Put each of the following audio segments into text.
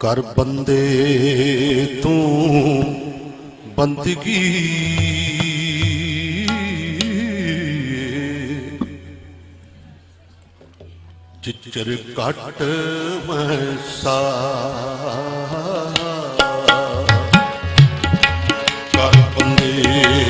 ਕਰ ਬੰਦੇ ਤੂੰ ਬੰਦਗੀ। ਚਿਚਰ ਘਟ ਮਸਾ ਕਰ ਬੰਦੇ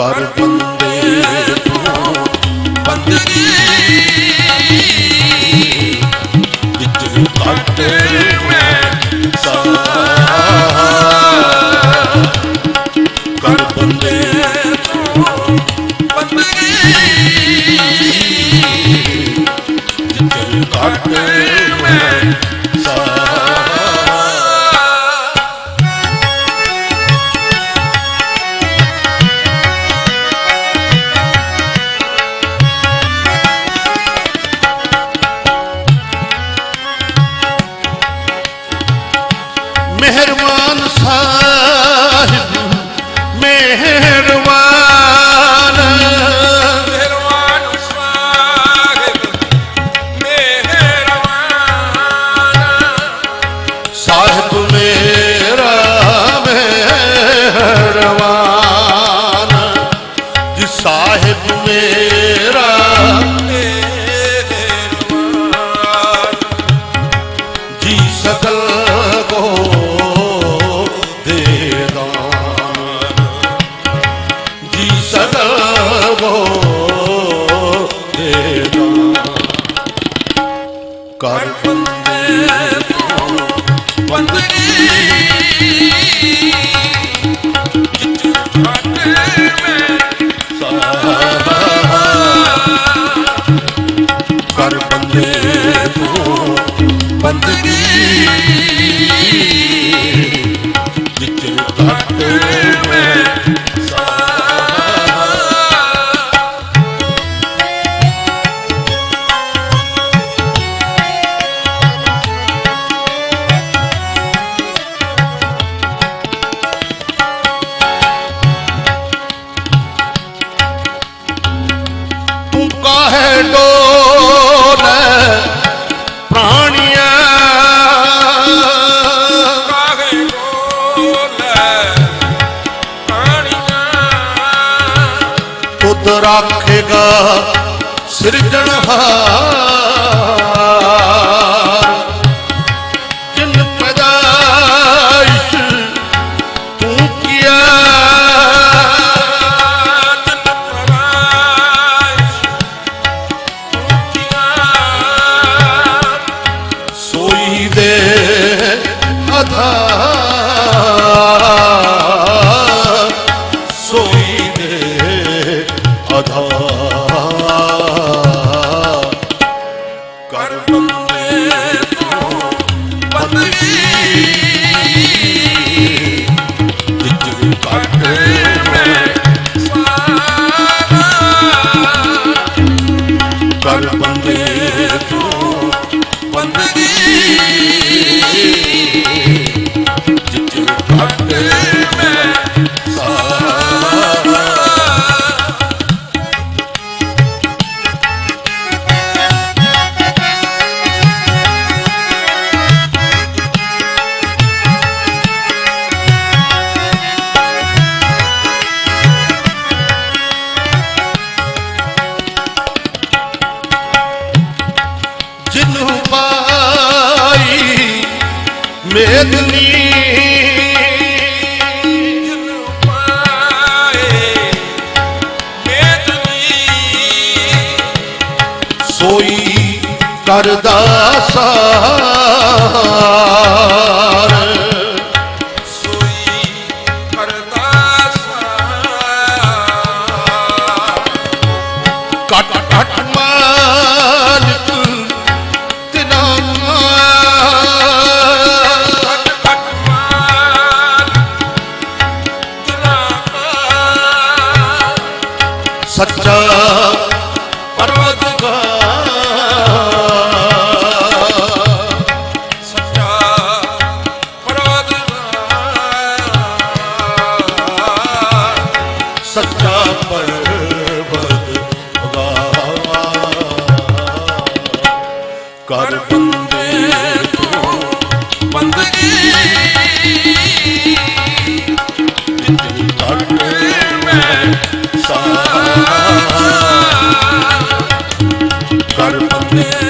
ਕਰ ਬੰਦੇ ਤੂੰ। ਬੰਦਗੀ ਵਿੱਚ ਕੱਟ ਮਿਹਰਮਾਨ ਸਾਹਿਬ ਮਿਹਰ ਕਰ ਬੰਦੇ ਤੂੰ ਬੰਦਗੀ। ਰਾਖੇਗਾ ਸਿਰਜਣਹਾਰ Vai. ਮੇਦਨੀ ਸੋਈ ਕਰਦਾ ਸਾਰ ਮੈਂ ਸਾਰ ਕਰ ਬੰਦੇ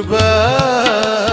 ਸੁਖ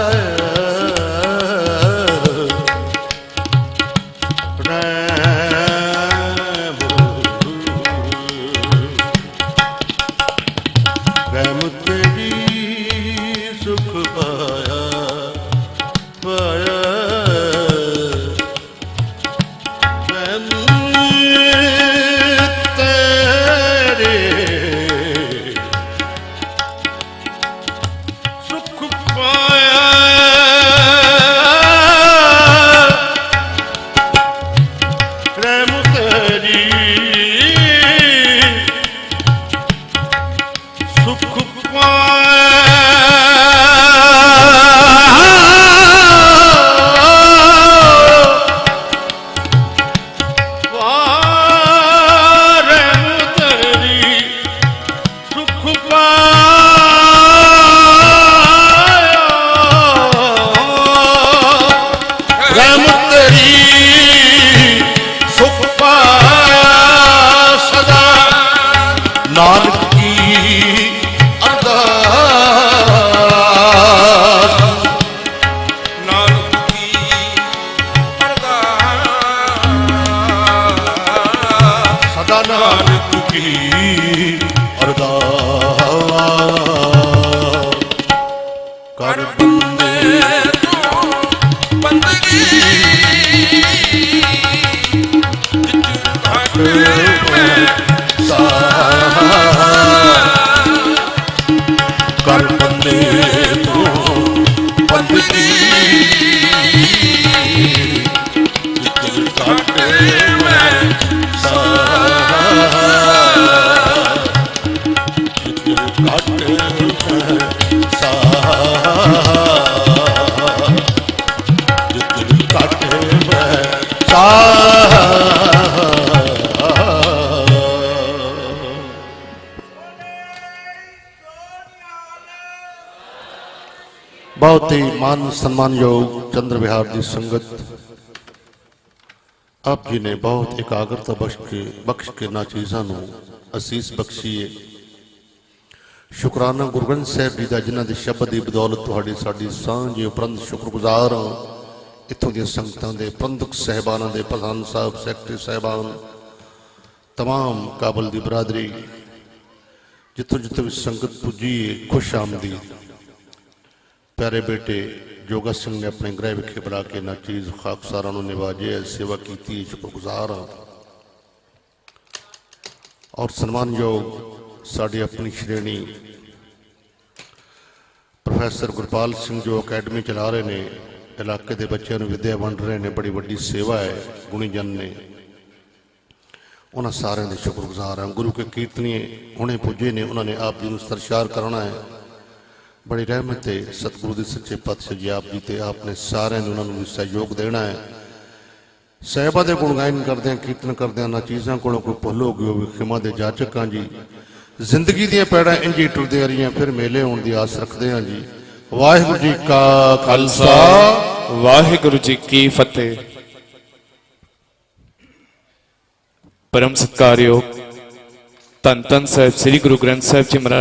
ਕਰ ਬਹੁਤ ਹੀ ਮਾਨ ਸਨਮਾਨਯੋਗ ਚੰਦਰ ਵਿਹਾਰ ਦੀ ਸੰਗਤ ਆਪ ਜੀ ਨੇ ਬਹੁਤ ਇਕਾਗਰਤਾ ਬਖਸ਼ ਕੇ ਬਖਸ਼ ਕੇ ਨਾ ਚੀਜ਼ਾਂ ਨੂੰ ਅਸੀਸ ਬਖਸ਼ੀਏ ਸ਼ੁਕਰਾਨਾ ਗੁਰੂ ਗ੍ਰੰਥ ਸਾਹਿਬ ਜੀ ਦਾ ਜਿਨ੍ਹਾਂ ਦੇ ਸ਼ਬਦ ਦੀ ਬਦੌਲਤ ਤੁਹਾਡੀ ਸਾਡੀ ਸਾਂਝ ਉਪਰੰਤ ਸ਼ੁਕਰਗੁਜ਼ਾਰ ਹਾਂ ਇੱਥੋਂ ਦੀਆਂ ਸੰਗਤਾਂ ਦੇ ਪ੍ਰਬੰਧਕ ਸਹਿਬਾਨਾਂ ਦੇ ਪ੍ਰਧਾਨ ਸਾਹਿਬ ਸੈਕਟਰੀ ਸਹਿਬਾਨ तमाम ਕਾਬਲ ਦੀ ਬਰਾਦਰੀ ਜਿੱਥੋਂ ਜਿੱਥੇ ਵੀ ਸੰਗਤ ਪੁੱਜੀ ਹੈ ਖੁਸ਼ ਆਮਦੀ ਪਿਆਰੇ ਬੇਟੇ ਜੋਗਾ ਸਿੰਘ ਨੇ ਆਪਣੇ ਗ੍ਰਹਿ ਵਿਖੇ ਬੁਲਾ ਕੇ ਨਾ ਚੀਜ਼ ਖਾਕਸਾਰਾਂ ਨੂੰ ਨਿਵਾਜਿਆ ਸੇਵਾ ਕੀਤੀ ਸ਼ੁਕਰਗੁਜ਼ਾਰ ਹਾਂ ਔਰ ਸਨਮਾਨਯੋਗ ਸਾਡੀ ਆਪਣੀ ਸ਼੍ਰੇਣੀ ਪ੍ਰੋਫੈਸਰ ਗੁਰਪਾਲ ਸਿੰਘ ਜੋ ਅਕੈਡਮੀ ਚਲਾ ਰਹੇ ਨੇ ਇਲਾਕੇ ਦੇ ਬੱਚਿਆਂ ਨੂੰ ਵਿੱਦਿਆ ਵੰਡ ਰਹੇ ਨੇ ਬੜੀ ਵੱਡੀ ਸੇਵਾ ਹੈ ਗੁਣੀ ਜਨ ਨੇ ਉਹਨਾਂ ਸਾਰਿਆਂ ਦੇ ਸ਼ੁਕਰਗੁਜ਼ਾਰ ਹਾਂ ਗੁਰੂ ਕੇ ਕੀਰਤਨੀਏ ਹੁਣੇ ਪੁੱਜੇ ਨੇ ਉਹਨਾਂ ਨੇ ਆਪ ਜੀ ਨੂੰ ਸਰਸ਼ਾਰ ਕਰਨਾ ਹੈ ਬੜੀ ਰਹਿਮਤ ਹੈ, ਸਤਿਗੁਰੂ ਦੇ ਸੱਚੇ ਪਾਤਸ਼ਾਹ ਜੀ ਆਪ ਜੀ ਤੇ ਆਪ ਨੇ ਸਾਰਿਆਂ ਨੂੰ ਉਹਨਾਂ ਨੂੰ ਸਹਿਯੋਗ ਦੇਣਾ ਹੈ। ਸਾਹਿਬਾਂ ਦੇ ਗੁਣ ਗਾਇਨ ਕਰਦਿਆਂ ਕੀਰਤਨ ਕਰਦਿਆਂ ਨਾ ਚੀਜ਼ਾਂ ਕੋਲੋਂ ਕੋਈ ਭੁੱਲ ਹੋ ਗਈ ਹੋਵੇ, ਖਿਮਾ ਦੇ ਜਾਚਕਾਂ ਜੀ। ਜ਼ਿੰਦਗੀ ਦੀਆਂ ਪੈੜਾਂ ਇੰਜੀ ਟੁਰਦੀਆਂ ਰਹੀਆਂ, ਫਿਰ ਮੇਲੇ ਹੋਣ ਦੀ ਆਸ ਰੱਖਦੇ ਹਾਂ ਜੀ। ਵਾਹਿਗੁਰੂ ਜੀ ਕਾ ਖਾਲਸਾ। ਵਾਹਿਗੁਰੂ ਜੀ ਕੀ ਫਤਿਹ। ਪਰਮ ਸਤਕਾਰਯੋਗ ਧੰਨ ਧੰਨ ਸਾਹਿਬ, ਸ੍ਰੀ ਗੁਰੂ ਗ੍ਰੰਥ ਸਾਹਿਬ ਜੀ ਮਹਾਰਾਜ